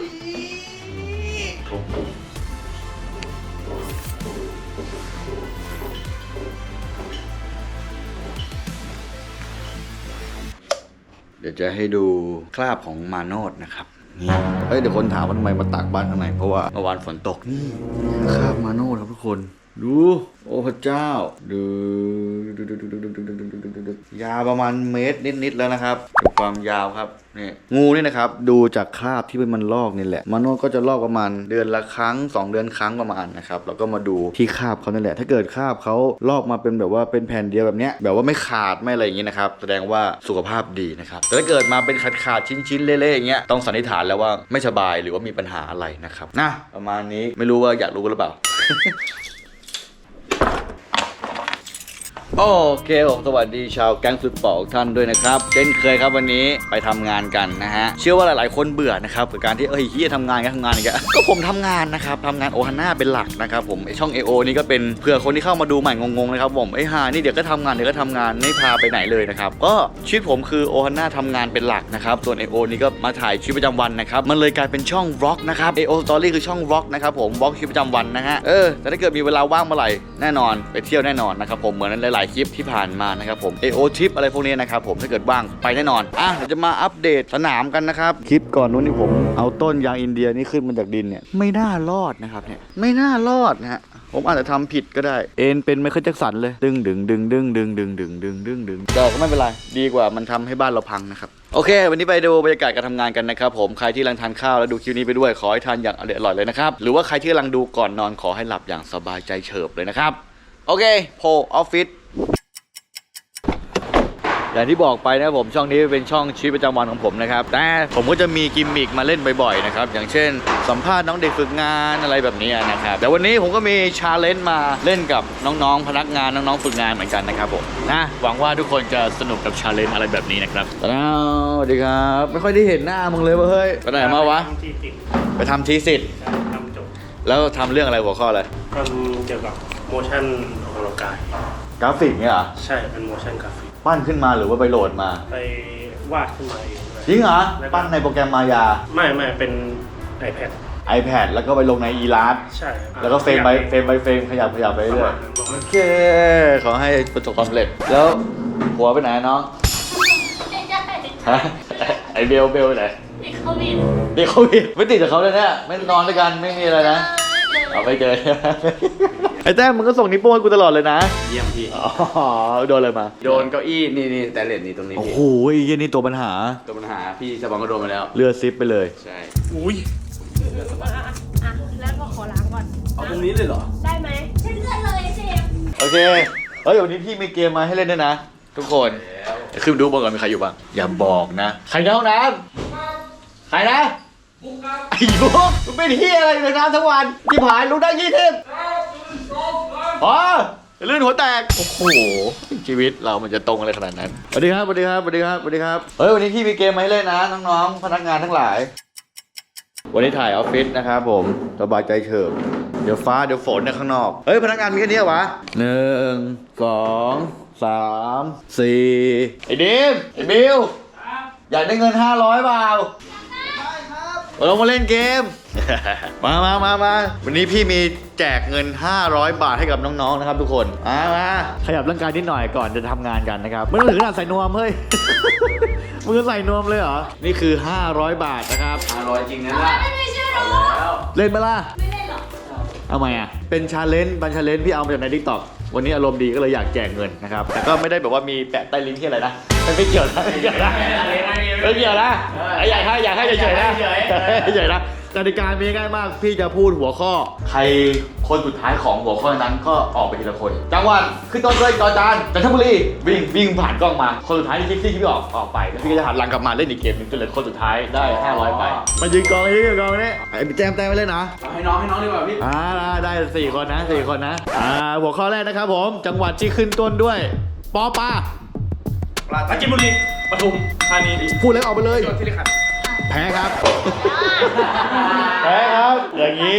ดีเดี๋ยวจะให้ดูคราบของมาโนดนะครับนี่เฮ้ยเดี๋ยวคนถามว่าทำไมมาตากบ้านข้างในเพราะว่าเมื่อวานฝนตกนี่คราบมาโนดครับทุกคน ดู โอ้พระเจ้าดูดูดูดูดูดูดูดูดูยาประมาณเมตรนิดๆแล้วนะครับความยาวครับ นี่งูนี่นะครับดูจากคราบที่มันลอกนี่แหละมาโนก็จะลอกประมาณเดือนละครั้งสองเดือนครั้งประมาณนะครับแล้วก็มาดูที่คราบเขานั่นแหละ ถ้าเกิดคราบเขาลอกมาเป็นแบบว่าเป็นแผ่นเดียวแบบเนี้ยแบบว่าไม่ขาดไม่อะไรอย่างนี้นะครับแสดงว่าสุขภาพดีนะครับแต่ถ้าเกิดมาเป็นขาดขาดๆชิ้นเละๆอย่างเงี้ยต้องสันนิษฐานแล้วว่าไม่สบายหรือว่ามีปัญหาอะไรนะครับนะประมาณนี้ไม่รู้ว่าอยากรู้หรือเปล่า โอเคผมสวัสดีชาวแก๊งสุดเป่าท่านด้วยนะครับเช่นเคยครับวันนี้ไปทำงานกันนะฮะเชื่อว่าหลายๆ คนเบื่อนะครับกับการที่เอ้ยเฮียทำงานกันทำงานอีกันก็ผมทำงานนะครับทำงานโอฮาน่าเป็นหลักนะครับผมไอช่อง AO นี่ก็เป็นเผื่อคนที่เข้ามาดูใหม่งงๆนะครับผมไอ้ห่านี่เดี๋ยวก็ทำงานเดี๋ยวก็ทำงานไม่พาไปไหนเลยนะครับก็ชีวิตผมคือโอฮาน่าทำงานเป็นหลักนะครับส่วน AO นี่ก็มาถ่ายชีวิตประจำวันนะครับมันเลยกลายเป็นช่องวล็อกนะครับ AO Story คือช่องวล็อกนะครับผมวล็อกชีวิตประจำวันนะฮะเออแต่ถ้าเกิดมีเวลาว่างเมื่อไหร่แน่นอนไปเที่ยวแน่นอนนะครับผมเหมือนหลายคลิปที่ผ่านมานะครับผม AO ทริปอะไรพวกนี้นะครับผมถ้าเกิดว่างไปแน่นอนอะเดี๋ยวจะมาอัปเดตสนามกันนะครับคลิปก่อนนู้นนี่ผมเอาต้นยางอินเดียนี่ขึ้นมาจากดินเนี่ยไม่น่ารอดนะครับเนี่ยไม่น่ารอดนะฮะผมอาจจะทำผิดก็ได้ เอ็นเป็นไมเคิลแจ็คสันเลยดึงดึงดึงดึงดึงดึงดึงดึงดึงดึงแต่ก็ไม่เป็นไรดีกว่ามันทำให้บ้านเราพังนะครับโอเค วันนี้ไปดูบรรยากาศการทำงานกันนะครับผมใครที่กำลังทานข้าวแล้วดูคลิปนี้ไปด้วยขอให้ทานอย่างอร่อยเลยนะครับหรือว่าใครที่กำลังดูก่อนนอนขอให้หลับอย่างสบายใจเฉิบเลยนะครับโอเคโพออฟฟิศ อย่างที่บอกไปนะครับผมช่องนี้เป็นช่องชีวิตประจำวันของผมนะครับ แต่ผมก็จะมีกิมมิกมาเล่นบ่อยๆนะครับ อย่างเช่น สัมภาษณ์น้องเด็กฝึกงานอะไรแบบนี้นะครับแต่วันนี้ผมก็มีชาเลนจ์มาเล่นกับน้องๆ พนักงานน้องๆฝึกงานเหมือนกันนะครับผมนะหวังว่าทุกคนจะสนุกกับชาเลนจ์อะไรแบบนี้นะครับสวัสดีครับ ไม่ค่อยได้เห็นหน้ามึงเลยเว้ยเฮ้ยไปไหนมาวะทำที่ติดไปทำทีสิทธ์ทำจบแล้วทำเรื่องอะไรหัวข้ออะไรทำเกี่ยวกับโมชั่นออกกำลังกาย กราฟิกเนี่ยเหรอใช่เป็นโมชั่นกราฟิกปั้นขึ้นมาหรือว่าไปโหลดมา ไปวาดขึ้นมาเองด้วยจริงเหรอ แล้วก็ปั้นในโปรแกรมมายา ไม่ไม่เป็น iPad iPad แล้วก็ไปลงใน e l a s t ใช่แล้วก็เฟรมไปเฟรมไปเฟรมขยับขยับไปประเรื่อมายณนั้นประมาโอณเค ขอให้ประสบความสำเร็จ แล้วหัวไปไหนน้องไม่ได้ฮะไอเบลเบลไปไหนติดโควิดติดโควิดไม่ติดกับเขาเลยเนี่ยไม่นอนด้วยกันไม่มีอะไรนะ เอาไม่เจอ ไอ้แต้มมึงก็ส่งนิ้วโป้งให้กูตลอดเลยนะ เยี่ยมพี่ อ๋อโดนอะไรมา โดนเก้าอี้นี่นี่แต่เลนนี่ตรงนี้โอ้พี่โหไอ้เหี้ยนี่ตัวปัญหา ตัวปัญหาพี่สปองก็โดนมาแล้ว เลือดซิปไปเลย ใช่ อุ้ยอะแล้วก็ขอล้างก่อน เอาตรงนี้เลยเหรอ ได้ไหมใช่เลือดเลยเชฟโอเค เฮ้ยวันนี้พี่มีเกมมาให้เล่นด้วยนะ ทุกคนเดี๋ยวขึ้นไปดูบนก่อนมีใครอยู่บ้าง อย่าบอกนะ ใครในห้องน้ำใครนะไอ้ยุกมึงเป็นเฮียอะไรอยู่ในน้ำทั้งวันที่ผายรู้ได้ยี่ทิพ อ๋อลื่นหัวแตก โอ้โห ชีวิตเรามันจะตรงอะไรขนาดนั้น สวัสดีครับ สวัสดีครับ สวัสดีครับ สวัสดีครับ เฮ้ย วันนี้พี่มีเกมมาให้เล่นนะ น้องๆ พนักงานทั้งหลาย วันนี้ถ่ายออฟฟิศนะครับผม สบายใจเฉิบ เดี๋ยวฟ้า เดี๋ยวฝนเนี่ยข้างนอก เฮ้ย พนักงานมีแค่นี้เหรอวะหนึ่งสองสามสี่ไอ้ดิมไอ้บิวอยากได้เงินห้าร้อยเปล่าได้ครับ เรามาเล่นเกม มามามามาวันนี้พี่มีแจกเงิน 500 บาทให้กับน้องๆ นะครับทุกคน มามาขยับร่างกายนิดหน่อยก่อนจะทำงานกันนะครับ ไม่ต้องถึงขนาดใส่นวมเฮ้ย มือใส่นวมเลยเหรอ นี่คือ 500 บาทนะครับ อร่อยจริงนะล่ะไม่ไม่เชื่อหรอแล้วเล่นมาล่ะ ไม่เล่นหรอก เอาไมอะ เป็นชาเลนจ์บันชาเลนจ์พี่เอามาจากในทิกตอก วันนี้อารมณ์ดีก็เลยอยากแจกเงินนะครับ แต่ก็ไม่ได้แบบว่ามีแปะใต้ลิ้นที่อะไรนะไม่ไม่เกี่ยวนะไม่เกี่ยวนะไม่เกี่ยวนะอยากให้อยากให้เฉยๆนะเฉยๆนะ กติกามีง่ายมาก พี่จะพูดหัวข้อ ใครคนสุดท้ายของหัวข้อนั้นก็ออกไปทีละคน จังหวัดขึ้นต้นด้วยจอจานจันทบุรีวิ่งวิ่งผ่านกล้องมา คนสุดท้ายที่ที่พี่ออกออกไปแล้วพี่ก็จะหันหลังกลับมาเล่นอีกเกมหนึงจนเหลือคนสุดท้ายได้ 500 ไป มายืนกองยืนกองนี่ไอ้แจมแต้มไปเลยนะ เอาให้น้องให้น้องดีกว่าพี่อ่าได้สี่คนนะสี่คนนะ อ่า หัวข้อแรกนะครับผม จังหวัดที่ขึ้นต้นด้วย ปอปลาปราจีนบุรีปทุมธานีพูดแล้วออกไปเลยจังหวัดที่ริขันธ์ แพ้ครับ แพ้ครับ อย่างนี้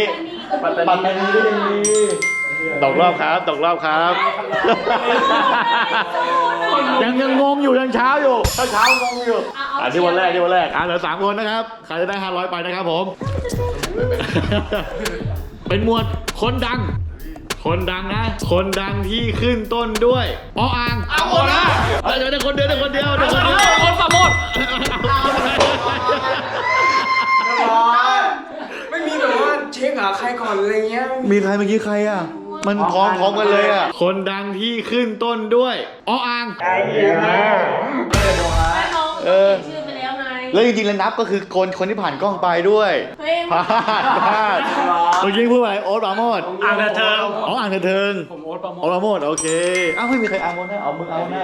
ปัตตานีก็ยังมีตกรอบครับ ตกรอบครับ ยังยังงงอยู่ยังเช้าอยู่เช้าเช้างงอยู่อันที่วันแรกที่วันแรกอะเหลือสามคนนะครับ ใครจะได้ห้าร้อยไปนะครับผม เป็นหมวดคนดัง คนดังนะ คนดังที่ขึ้นต้นด้วยออ่างเอาหมดนะเดี๋ยวได้คนเดียวได้คนเดียวได้คนเดียวคนปราโใครเมื่อกี้ใครอะ มันพร้อมพร้อมกันเลยอะ คนดังที่ขึ้นต้นด้วยออ่างแล้วน้องเออ เขียนชื่อไปแล้วไงแล้วจริงๆแล้วนับก็คือคนคนที่ผ่านกล้องไปด้วยเฮ้ยพลาดพลาดเมื่อกี้พูดอะไรโอ๊ตปราโมดอ่างเธออ๋ออ่างเถิงผมโอ๊ตปราโมโอ๊ตปราโมดโอเค อ้าวไม่มีใครเอาหมดนะเอามึงเอาหน้า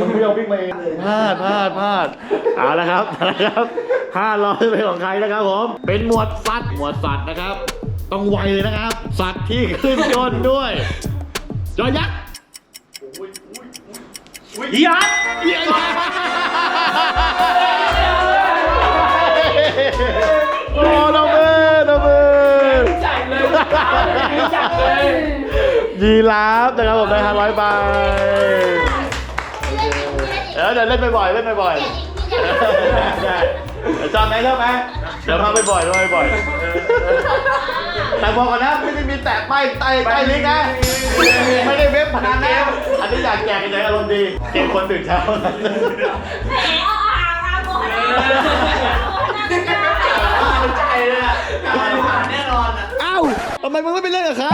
มึงไม่ยอมวิ่งมาเองพลาดพลาดพลาดเอาละครับเอาละครับห้าร้อยเป็นของใครนะครับผม เป็นหมวดสัตว์หมวดสัตว์นะครับ ต้องไวเลยนะครับ สัตว์ที่ขึ้นต้นด้วยยอยักษ์ยัดเย้โอ้ดอกเบอร์ดอกเบอร์จัดเลยจัดเลยยีราฟนะครับผมได้ห้าร้อยใบเดี๋ยวเดี๋ยวเล่นบ่อยๆเล่นบ่อยๆได้เดี๋ยวจำไหมเริ่มไหมเดี๋ยวมาบ่อยๆด้วยบ่อยๆ แต่บอกก่อนนะไม่ได้มีแตะป้ายใต้ใต้ลิงก์นะ ไม่ได้เว็บพนันนะ อันนี้อยากแจกกันใจอารมณ์ดี เกมคนตื่นเช้าแหมเอาอ่างอ่างโมนาโมนาใจเลยอะแน่นอนอะ เอ้าทำไมมึงไม่ไปเล่นกับเขา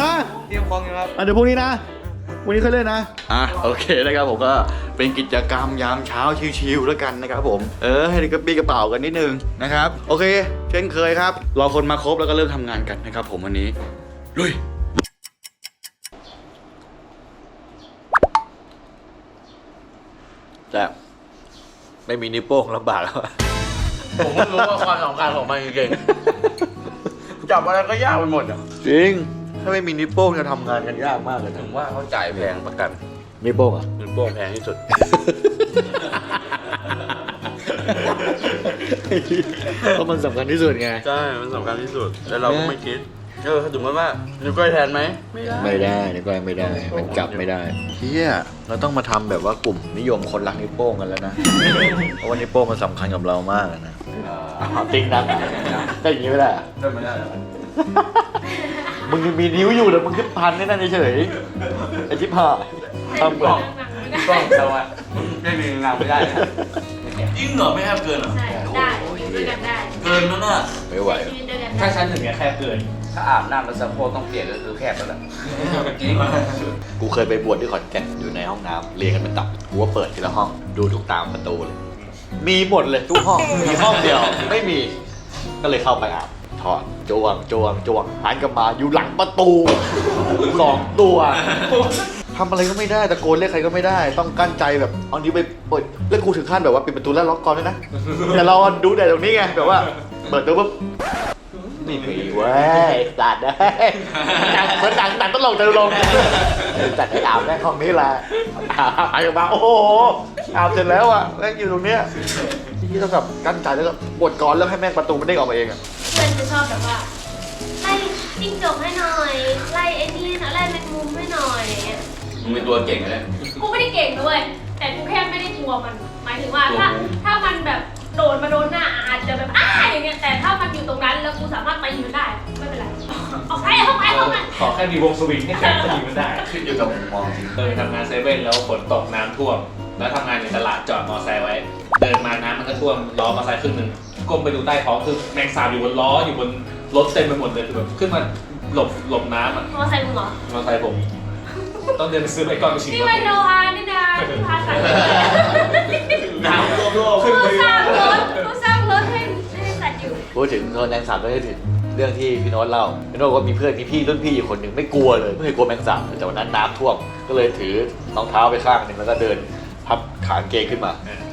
ฮะเตรียมฟองอยู่ครับ อะเดี๋ยวพรุ่งนี้นะ วันนี้ค่อยเล่นนะ อะโอเคนะครับผมก็เป็นกิจกรรมยามเช้าชิวๆแล้วกันนะครับผมเออให้กระปี้กระเป๋ากันนิดนึงนะครับโอเค เช่นเคยครับรอคนมาครบแล้วก็เริ่มทำงานกันนะครับผมวันนี้ลุยแต่ไม่มีนิ้วโป้งลำบากแล้วอะผมเพิ่งรู้ว่าความสำคัญของมันจริงๆจับอะไรก็ยากไปหมดอะจริง ถ้าไม่มีนิ้วโป้งจะทำงานกันยากมากเลยถึนะงว่าเขาจ่ายแพงประกันนิ้วโป้งเหรอะเงินโป้งแพงที่สุด เพราะมันสำคัญที่สุดไง ใช่ มันสำคัญที่สุดแต่เราก็ไม่คิดเออถึงว่านิ้วก้อยแทนไหมไม่ได้ ไม่ได้นิ้วก้อยไม่ได้ มันจับไม่ได้เฮียเราต้องมาทำแบบว่ากลุ่มนิยมคนรักนิ้วโป้งกันแล้วนะ เพราะว่านิ้วโป้งมันสำคัญกับเรามากอะนะติ๊งนังได้อย่างนี้ไม่ได้อะ ได้ไม่ได้ มึงยังมีนิ้วอยู่แต่มึงขึ้นพันนี่นั่นเฉยๆไอ้ชิบหายทำเหมือนต้องเราอะไม่มีงานไม่ได้จริงเหรอไม่แอบเกินเหรอใช่ได้ด้วยกันได้เกินแล้วน่ะไม่ไหว ชีวิตด้วยกันถ้าได้ฉันถึงเนี้ยแค่เกิน ถ้าอาบน้ำแล้วสะโพกต้องเปลี่ยนก็คือแคบแล้วแหละจริงกูเคยไปบวชที่ขอนแก่นอยู่ในห้องน้ำเรียงกันเป็นตับกูว่าเปิดทีละห้องดูทุกตามประตูเลย มีหมดเลยทุกห้องมีห้องเดียว ไม่มีก็เลยเข้าไปอาบ ถอดจวงจวงจวงหันกลับมาอยู่หลังประตูสองตัวทำอะไรก็ไม่ได้ตะโกนเรียกใครก็ไม่ได้ ต้องกั้นใจแบบเอานิ้วไปเปิดแล้วกูถึงขั้นแบบว่าปิดประตูแล้วล็อกกรอนด้วยนะแต่เราดูแต่ตรงนี้ไงแบบว่าเปิดตัวปุ๊บนี่มีเว้ยตัดได้เหมือนหนังหนังต้องลงจะลงตัดให้อาบแม่งห้องนี้แหละอาบไปมาโอ้โหอาบเสร็จแล้วอะแม่งอยู่ตรงเนี้ยที่ต้องแบบกั้นใจแล้วก็บดกรอนแล้วให้แม่งประตูมันเด้งออกมาเองอะ เพื่อนจะชอบแบบว่าไล่จิ้งจกให้หน่อย ไล่ไอ้นี่นะไล่แมงมุมให้หน่อยอย่างเงี้ยมึงเป็นตัวเก่งเลย กูไม่ได้เก่งด้วยแต่กูแค่ไม่ได้กลัวมัน หมายถึงว่าถ้าถ้ามันแบบโดนมาโดนหน้าอาจจะแบบอ้าอย่างเงี้ยแต่ถ้ามันอยู่ตรงนั้นแล้วกูสามารถไปยืนได้ไม่เป็นไรออกไปออกไปออกไปขอแค่มีวงสวิงให้แข่งตีมันได้ขึ้นอยู่กับมุมมองเคยทำงานเซเว่นแล้วฝนตกน้ำท่วม แล้วทำงานในตลาดจอดมอไซค์ไว้ เดินมาน้ำมันก็ท่วมล้อมอไซค์ครึ่งหนึ่ง ก้มไปดูใต้ท้องคือแมงสาบอยู่บนล้ออยู่บนรถเต็มไปหมดเลยคือแบบขึ้นมาหลบหลบน้ำอะมอไซค์มึงเหรอมอไซค์ผม ต้องเดินไปซื้อไปก่อนไปฉีดนี่มันโนอานี่นะที่พาสัตว์น้ำท่วมโลกขึ้นกูไปสร้างรถกูสร้างรถให้ให้สัตว์อยู่พูดถึงโดนแมงสาบก็ได้ถึงเรื่องที่พี่โน้ตเล่าพี่โน้ตว่ามีเพื่อนมีพี่รุ่นพี่อยู่คนหนึ่งไม่กลัวเลยไม่เคยกลัวแมงสาบแต่วันนั้นน้ำท่วมก็เลยถือรองเท้าไปข้างหนึ่งแล้วก็เดินพับขากางเกงขึ้นมา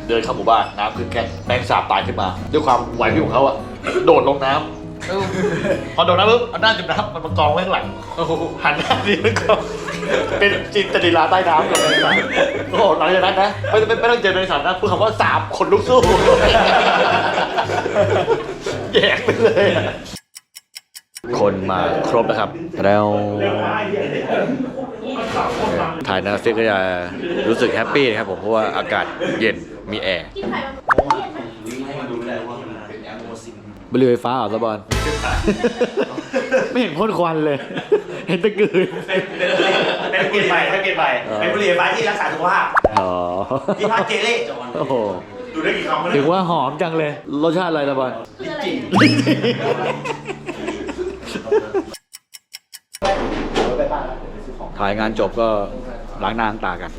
เดินเข้าหมู่บ้านน้ำขึ้นแก่นแมงสาบตายขึ้นมา ด้วยความไหวพริบของเขาอะโดดลงน้ำพอโดดน้ำปุ๊บเอาหน้าจุ่มน้ำมันมากองไว้ข้างหลังหันหน้าดีแล้วก็เป็นจินตลีลาใต้น้ำกับแมงสาบโอ้โหหลังจากนั้นนะไม่ไม่ไม่ต้องเจอแมงสาบนะพูดคำว่าสาบคนลุกสู้แยกไปเลยอะคนมาครบแล้วครับแล้ว ถ่ายหนาฟิกก็จะรู้สึกแฮปปี้นะครับผมเพราะว่าอากาศเย็นมีแอร์กินไข่มาเครียดไหมบริเวณฟ้าเหรอสะบอลไม่เห็นพ่นควันเลย เห็นแตะกืนเป็นกินใหม่ถ้ากินใหม่เป็นบุหรี่ไฟฟ้าที่รักษาสุขภาพอ๋อที่พักเจเล่โอ้โหดูได้กี่คำวะถึเนี่ยงว่าหอมจังเลย รสชาติอะไรสะบอลคืออ ถ่ายงานจบก็ล้างหน้าล้างตากัน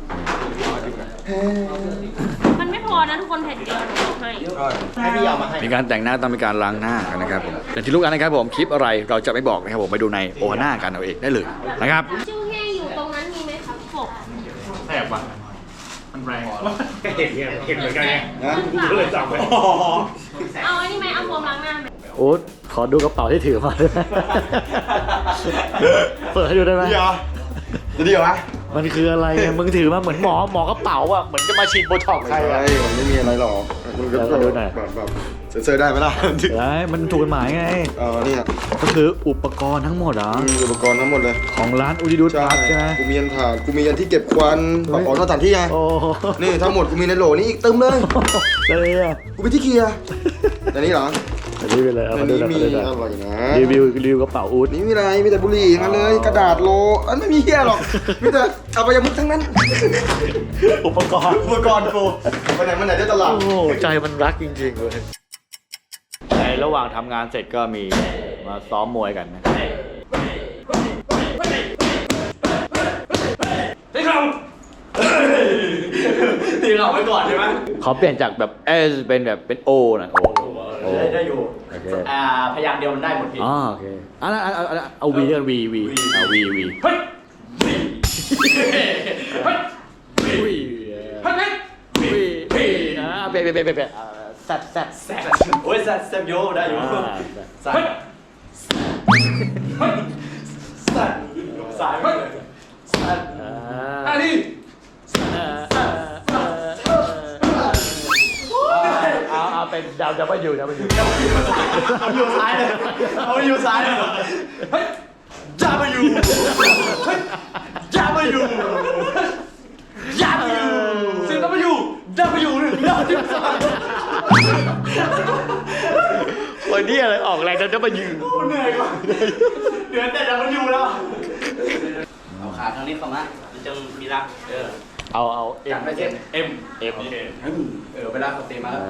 มันไม่พอนะทุกคนแผ่นเดียวหนูบอกให้ให้พี่เอามาให้ มีการแต่งหน้าต้องมีการล้างหน้ากันนะครับผมแต่ที่รู้กันนะครับผมคลิปอะไรเราจะไม่บอกนะครับผมไปดูในโอฮาน่ากันเอาเองได้เลยนะครับ ชื่อแห้งอยู่ตรงนั้นมีไหมครับกบแสบว่ะมันแรงเห็นเนี่ยเห็นเหมือนกันไงก็เลยจับไปเอาอันนี้ไหมเอาโฟมล้างหน้าไหมโอ๊ตขอดูกระเป๋าที่ถือมาได้ไหมเปิดให้ดูได้ไหม เดี๋ยว จะดีเหรอวะมันคืออะไรเนี่ยมึงถือมาเหมือนหมอหมอกระเป๋าอะเหมือนจะมาฉีดโบท็อกซ์ใครอะใช่มันไม่มีอะไรหรอกมันก็เดี๋ยวดูหน่อย แบบแบบเซ็นเซอร์ได้ไหมล่ะเฮ้ยมันถูกกฎหมายไง เออเนี่ยก็คืออุปกรณ์ทั้งหมดเหรอมีอุปกรณ์ทั้งหมดเลยของร้านอุดิดูดใช่พาร์ทใช่ไหมกูมียันถ่านกูมียันที่เก็บควันปรับออกสถานที่ไงโอ้โหนี่ทั้งหมดกูมีในโหลนี่อีกเติมเลย เลยอะกูมีที่เคลียร์แต่นี่เหรอ อันนี้ไปเลยเอาอัมานดูนี้หน่อยมีมาดูหน่อยอะไรนะรีวิวรีวิวกระเป๋าอูด นี่มีอะไรมีแต่บุหรี่ทั้งนั้นเลยกระดาษโลอันไม่มีเฮียหรอกมีแต่เอาไปยมุกทั้งนั้น อุปกรณ์อุปกรณ์กูไปไหนมาไหนได้ตลอดโอ้โหใจมันรักจริงๆเลยในระหว่างทำงานเสร็จก็มีมาซ้อมมวยกันนะได้ครับตีเราไว้ก่อนใช่ไหมเขาเปลี่ยนจากแบบเอสเป็นแบบเป็นโอนะโอ โอได้ได้อยู่โอเค อ่าพยางค์เดียวมันได้หมดพี่ อ๋อโอเคอันนั้นอันนั้นอันนั้นเอาวีกันวีวีเอาวีวีเฮ้ยเฮ้ยวีเฮ้ยวีวีอ่าเปะเปะเปะเปะเปะอ่าแซ่บแซ่บแซ่บโอ้ยแซ่บแซ่บโยได้อยู่อ่า สายเฮ้ยเฮ้ยสั่นสายเลยสั่นอ่อันานี้ เอาเอาเป็นดาวดับเบิลยูดับเบิลยูเอาอยู่ซ้ายเลยเอาอยู่ซ้ายเลยเฮ้ยจ้ามาอยู่เฮ้ยจ้ามาอยู่จ้ามาอยู่สิจ้ามาอยู่จ้ามาอยู่หนึ่งจ้ามาอยู่สองวันนี้อะไรออกแรงดับเบิลยูเหนื่อยกว่าเหนื่อยแต่จ้ามาอยู่แล้วเอาขาทางนี้เข้ามาจะมีรักเออเอาเอาเอ็จัมดไม่เสร็จเอ็มเอ็มเออเวลาเขาเตะมาแล้ว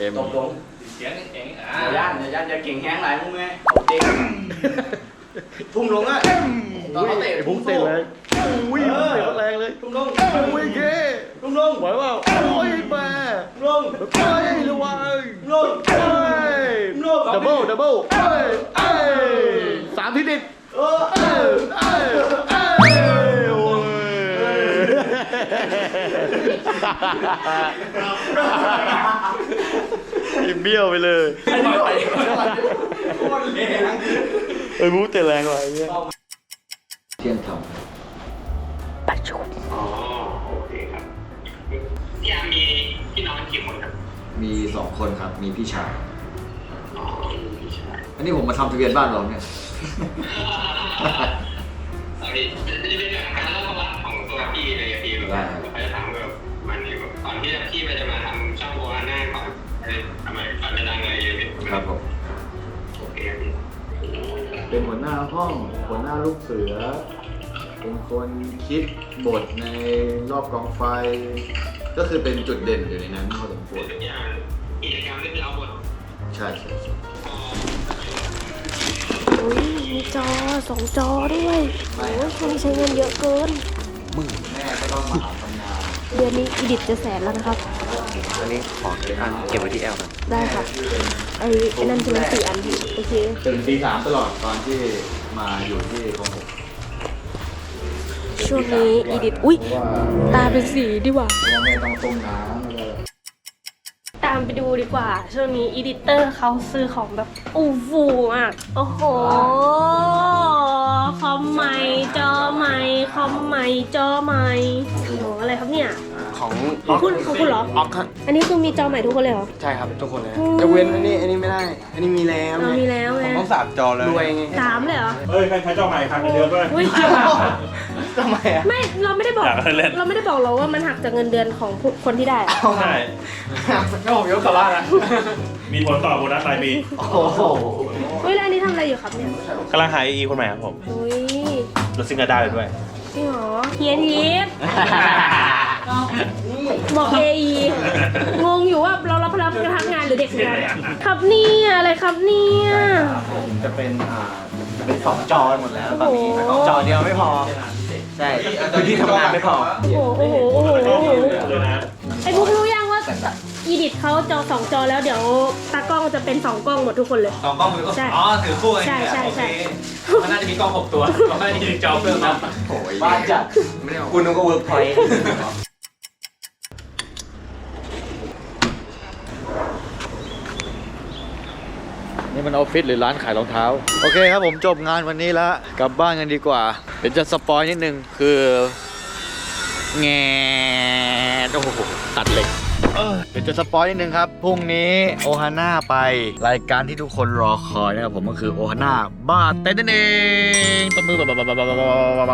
เอ็มตรงตรงเสียงเองอ่าอย่าย่านอย่าย่านอย่าเก่งแห้งหลายมึงไงเขาเตะทุ่มลงอะตอนเขาเตะพุ่งเตะเลยอุ้ยเตะแรงเลยทุ่มลงอุ้ยเก้ทุ่มลงไหวเปล่าโอ้ยมาลงเฮ้ยระวังลงเฮ้ยลงดับเบิลดับเบิลเอ้ยเอ้ยสามทีติดเออเอ้ยเอ้ยเอ้ยโอ้ยอิ่ม เบี้ยวไปเลยอันนี้ไหวโคตรแรงเอ้ยมูเตะแรงว่ะไอ้เงี้ยเที่ยงธรรมอ๋อโอเคครับพี่อาร์มมีพี่น้องกี่คนครับมีสองคนครับ มีพี่ชายอ๋อพี่ชายอันนี้ผมมาทำทะเบียนบ้านเราเนี่ยเอาดิจะจะเป็นแบบการเล่าประวัติของตัวพี่เลยอะพี่แบบว่าเขาจะถามแบบมันเนี่ยแบบก่อนที่จะพี่ไปจะมาทำ ทำไมก่อนจะดังอะไรอย่างเงี้ยครับผมโอเคครับพี่เป็นหัวหน้าห้องหัวหน้าลูกเสือ เป็นคนคิดบทในรอบกองไฟ ก็คือเป็นจุดเด่นอยู่ในนั้นพอสมควรทุกอย่างกิจกรรมที่เป็นเอาบทใช่ใช่ใช่อุ้ยมีจอสองจอด้วยโอ้ยช่วงนี้ใช้เงินเยอะเกิน มึงแม่ก็ต้องมาทำงาน เดือนนี้อีดิทจะแสนแล้วนะครับ อันนี้ขอเก็บไว้ที่แอลกันได้ค่ะไอ้ไอ้นั่นใช่ไหมสี่อันโอเคตื่นตีสามตลอดตอนที่มาอยู่ที่ของผมช่วงนี้อีดิทอุ้ยตาเป็นสีดีกว่าเพราะว่าแม่ต้องต้มน้ำแล้วก็ตามไปดูดีกว่า ช่วงนี้อีดิเตอร์เขาซื้อของแบบอู้ฟูอะโอ้โห คอมใหม่จอใหม่คอมใหม่จอใหม่โอ้โหอะไรครับเนี่ย ของของคุณของคุณเหรอ ออกครับอันนี้คือมีจอใหม่ทุกคนเลยเหรอ ใช่ครับทุกคนเลยอืมยกเว้นอันนี้อันนี้ไม่ได้ อันนี้มีแล้วเราไงมีแล้วไงต้องสามจอเลยรวยไงสามเลยเหรอเฮ้ย ใครใช้จอใหม่คันเดือนด้วย อุ้ยทำไมอะไม่เราไม่ได้บอก อยากเล่น เราไม่ได้บอกเราว่ามันหักจากเงินเดือนของผู้คนที่ได้อะใช่ ก็ผมยกกลับบ้านนะมีผลต่อโบนัสรายปีโอ้โหเฮ้ยแล้วอันนี้ทำอะไรอยู่ครับเนี่ยกำลังหาอีคนใหม่ครับผมอุ้ย รถซิงกระดาไปด้วย จริงเหรอเฮียทิพย์บอกเอไองงอยู่ว่าเรารับพนักงานหรือเด็กงานครับเนี่ยอะไรครับเนี่ยจะเป็นอ่าจะเป็นสองจอหมดแล้วตอนนี้โอ้โหจอเดียวไม่พอ ใช่พื้นที่ทำงานไม่พอ โอ้โหโอ้โหโอ้โหโอ้โหเลยนะไอ้พวกรู้ยังว่า อีดิทเขาจอสองจอแล้วเดี๋ยวตากล้องจะเป็นสองกล้องหมดทุกคนเลย สองกล้องมือก็ใช่อ๋อถือคู่กันใช่ใช่ใช่ โอเคมันน่าจะมีกล้องหกตัวมันน่าจะมีจอเพิ่มนะบ้านจัดคุณนึกว่าเวิร์กพอยต์นี่มันออฟฟิศหรือร้านขายรองเท้า โอเคครับผมจบงานวันนี้แล้วกลับบ้านกันดีกว่า เดี๋ยวจะสปอยนิดนึงคือ แงโอ้โหตัดเหล็ก เดี๋ยวจะสปอยนิดนึงครับ พรุ่งนี้โอฮาน่าไปรายการที่ทุกคนรอคอยนะครับผมก็คือโอฮาน่าบ้าเต้นนั่นเองตบมือแบ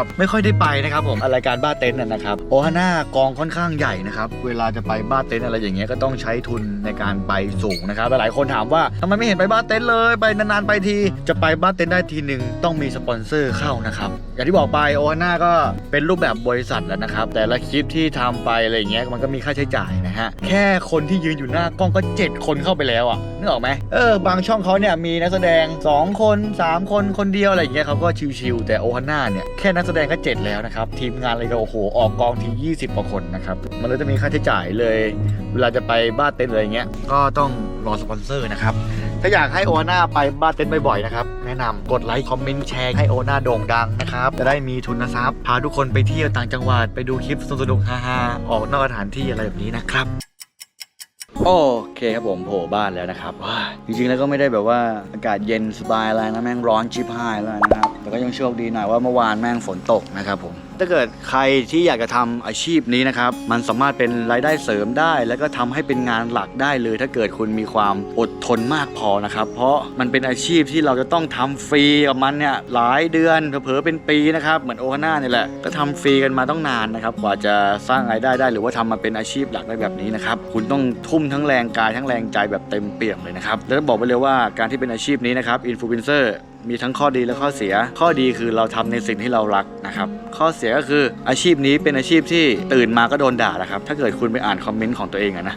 บไม่ค่อยได้ไปนะครับผมรายการบ้าเต้นน่ะนะครับโอฮาน่ากองค่อนข้างใหญ่นะครับเวลาจะไปบ้าเต้นอะไรอย่างเงี้ยก็ต้องใช้ทุนในการไปสูงนะครับหลายคนถามว่าทำไมไม่เห็นไปบ้าเต้นเลยไปนานๆไปทีจะไปบ้าเต้นได้ทีหนึ่งต้องมีสปอนเซอร์เข้านะครับอย่างที่บอกไปโอฮาน่าก็เป็นรูปแบบบริษัทแล้วนะครับแต่ละคลิปที่ทำไปอะไรอย่างเงี้ยมันก็มีค่าใช้จ่ายนะฮะแค่คนที่ยืนอยู่หน้ากล้องก็ 7 คนเข้าไปแล้วอะนึกออกไหมเออบางช่องเขาเนี่ยมีนักแสดง 2 คน 3 คนคนเดียวอะไรอย่างเงี้ยเขาก็ชิวๆแต่โอฮาน่าเนี่ยแค่นักแสดงก็ 7 แล้วนะครับ ทีมงานอะไรก็โอ้โหออกกองที 20กว่าคนนะครับมันเลยจะมีค่าใช้จ่ายเลย เวลาจะไปบ้านเต้นอะไรอย่างเงี้ยก็ต้องรอสปอนเซอร์นะครับถ้าอยากให้โอฮาน่าไปบ้านเต้นบ่อยๆนะครับแนะนำกดไลค์คอมเมนต์แชร์ให้โอฮาน่าโด่งดังนะครับจะได้มีทุนทรัพย์พาทุกคนไปเที่ยวต่างจังหวัดไปดูคลิปสนุกๆฮาๆออกนอกสถานที่อะไรแบบนี้นะครับ โอเคครับผมโผล่บ้านแล้วนะครับว้าจริงๆแล้วก็ไม่ได้แบบว่าอากาศเย็นสบายอะไรนะแม่งร้อนชิบหายแล้วนะครับแต่ก็ยังโชคดีหน่อยว่าเมื่อวานแม่งฝนตกนะครับผม ถ้าเกิดใครที่อยากจะทำอาชีพนี้นะครับ มันสามารถเป็นรายได้เสริมได้ แล้วก็ทำให้เป็นงานหลักได้เลย ถ้าเกิดคุณมีความอดทนมากพอนะครับ เพราะมันเป็นอาชีพที่เราจะต้องทำฟรีกับมันเนี่ยหลายเดือนเผลอเป็นปีนะครับเหมือนโอฮาน่าเนี่ยแหละก็ทำฟรีกันมาต้องนานนะครับกว่าจะสร้างรายได้ได้ หรือว่าทำมาเป็นอาชีพหลักได้แบบนี้นะครับคุณต้องทุ่มทั้งแรงกายทั้งแรงใจแบบเต็มเปี่ยมเลยนะครับแล้วบอกไปเลยว่าการที่เป็นอาชีพนี้นะครับอินฟลูเอนเซอร์มีทั้งข้อดีและข้อเสีย ข้อดีคือเราทำในสิ่งที่เรารักนะครับข้อเสียก็คืออาชีพนี้เป็นอาชีพที่ตื่นมาก็โดนด่านะครับ ถ้าเกิดคุณไปอ่านคอมเมนต์ของตัวเองอะนะ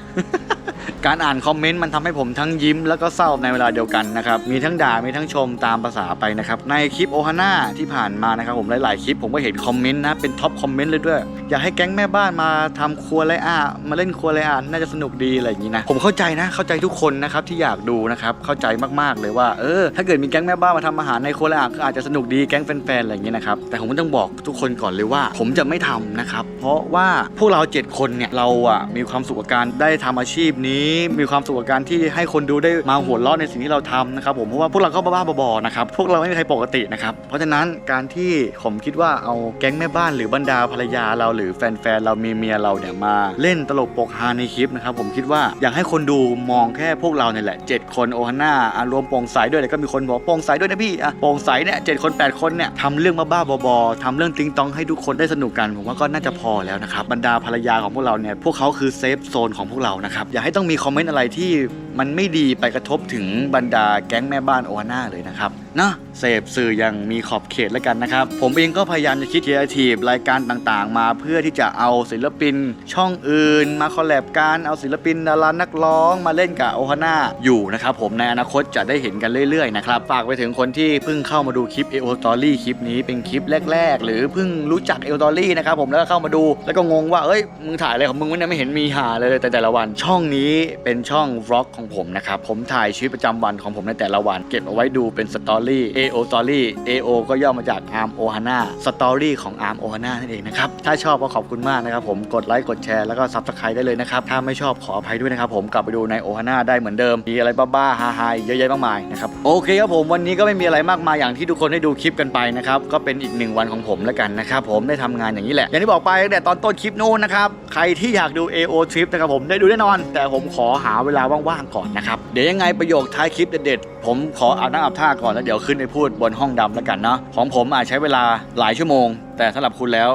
การอ่านคอมเมนต์มันทำให้ผมทั้งยิ้มแล้วก็เศร้าในเวลาเดียวกันนะครับ มีทั้งด่า มีทั้งชมตามภาษาไปนะครับ ในคลิปโอฮาน่าที่ผ่านมานะครับผมหลาย ๆ คลิปผมก็เห็นคอมเมนต์นะ เป็นท็อปคอมเมนต์เลยด้วย อยากให้แก๊งแม่บ้านมาทำครัวไรอามาเล่นครัวไรอาน่าจะสนุกดีอะไรอย่างนี้นะ ผมเข้าใจนะ เข้าใจทุกคนนะครับที่อยากดูนะครับ เข้าใจมาก ๆ เลยว่า เออ ถ้าเกิดมีแก๊งแม่บ้านมาทำอาหารในครัวไรอาก็อาจจะสนุกดี แก๊งแฟน ๆ อะไรอย่างนี้นะครับ แต่ผมก็ต้องบอกทุกคนก่อนเลยว่า ผมจะไม่ทำนะครับ เพราะว่าพวกเราเจ็ดคนเนี่ยเราอะมีความสุขกับการได้ทำอาชีพนี้มีความสุขกับการที่ให้คนดูได้มาหัวเราะในสิ่งที่เราทำนะครับผมเพราะว่าพวกเราก็บ้าๆบอๆนะครับพวกเราไม่มีใครปกตินะครับเพราะฉะนั้นการที่ผมคิดว่าเอาแก๊งแม่บ้านหรือบรรดาภรรยาเราหรือแฟนๆเรามีเมียเราเนี่ยมาเล่นตลกปกฮาในคลิปนะครับผมคิดว่าอยากให้คนดูมองแค่พวกเราเนี่ยแหละเจ็ดคนโอฮาน่าอะรวมโปร่งใสด้วยแล้วก็มีคนบอกโปร่งใสด้วยนะพี่อะโปร่งใสเนี่ยเจ็ดคนแปดคนเนี่ยทำเรื่องบ้าๆบอๆทำเรื่องติงตองให้ทุกคนได้สนุกกันผมว่าก็น่าจะพอแล้วนะครับบรรดาภรรยาของพวกเราเนี่ยพวกเขาคือเซฟโซนของพวกเรานะครับอย่าให้ตต้องมีคอมเมนต์อะไรที่ มันไม่ดีไปกระทบถึงบรรดาแก๊งแม่บ้านโอฮาน่าเลยนะครับเนาะเสพสื่ออย่างมีขอบเขตแล้วกันนะครับ ผมเองก็พยายามจะคิดครีเอทีฟรายการต่างๆ มาเพื่อที่จะเอาศิลปิน ช่องอื่น มาคอลแลบกันเอาศิลปินดารานักร้องมาเล่นกับโอฮาน่าอยู่นะครับผมในอนาคตจะได้เห็นกันเรื่อยๆนะครับฝากไปถึงคนที่เพิ่งเข้ามาดูคลิปเอโอตอรี่คลิปนี้เป็นคลิปแรก ๆ หรือเพิ่งรู้จักเอโอตอรี่นะครับผมแล้วก็เข้ามาดูแล้วก็งงว่าเอ้ยมึงถ่ายอะไรของมึงวะเนี่ยไม่เห็นมีหาเลยแต่แต่ละวัน ช่องนี้เป็นช่องวล็อกของผมนะครับ ผมถ่ายชีวิตประจำวันของผมในแต่ละวัน เก็บเอาไว้ดูเป็นสตอรี่ AO Story AO ก็ย่อมาจาก Arm Ohana Story ของ Arm Ohana นั่นเองนะครับ ถ้าชอบก็ขอบคุณมากนะครับผมกดไลค์กดแชร์แล้วก็ Subscribe ได้เลยนะครับ ถ้าไม่ชอบขออภัยด้วยนะครับผมกลับไปดูใน Ohana ได้เหมือนเดิม มีอะไรบ้าๆฮาๆเยอะแยะมากมายนะครับโอเคครับผมวันนี้ก็ไม่มีอะไรมากมายอย่างที่ทุกคนได้ดูคลิปกันไปนะครับก็เป็นอีกหนึ่งวันของผมแล้วกันนะครับผมได้ทำงานอย่างนี้แหละอย่างที่บอกไปตั้งแต่ตอนต้นคลิปนู้นนะครับใครที่อยากดู AO Trip นะครับผมได้ดูแน่นอน แต่ผมขอหาเวลาว่างๆก่อนนะครับ เดี๋ยวยังไงประโยคท้ายคลิปเด็ดๆ ผมขออาบน้ำอาบท่าก่อนแล้วเดี๋ยวขึ้นไปพูดบนห้องดำแล้วกันเนาะของผมอาจใช้เวลาหลายชั่วโมง แต่สำหรับคุณแล้ว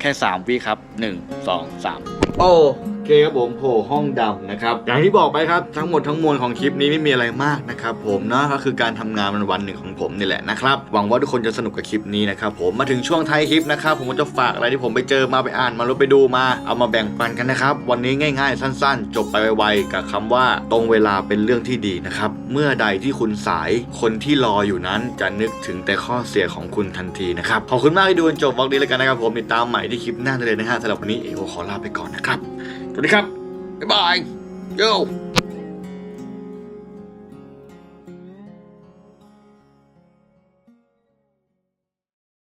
แค่3วิครับ 1 2 3 โอ เคครับผมโผล่ห้องดำนะครับอย่างที่บอกไปครับทั้งหมดทั้งมวลของคลิปนี้ไม่มีอะไรมากนะครับผมเนาะก็คือการทำงานวันวันหนึ่งของผมนี่แหละนะครับหวังว่าทุกคนจะสนุกกับคลิปนี้นะครับผมมาถึงช่วงท้ายคลิปนะครับผมก็จะฝากอะไรที่ผมไปเจอมาไปอ่านมารู้ไปดูมาเอามาแบ่งปันกันนะครับวันนี้ง่าย ๆ สั้น ๆ จบไปไวๆกับคำว่าตรงเวลาเป็นเรื่องที่ดีนะครับเมื่อใดที่คุณสายคนที่รออยู่นั้นจะนึกถึงแต่ข้อเสียของคุณทันทีนะครับขอบคุณมากที่ดูจนจบวอล์กนี้แล้วกันนะครับผมติดตามใหม่ที่คลิปหน้าได้เลยนะฮะสำหรับวันนี้เอโอขอลาไปก่อนนะครับ สวัสดีครับ บ๊ายบาย โย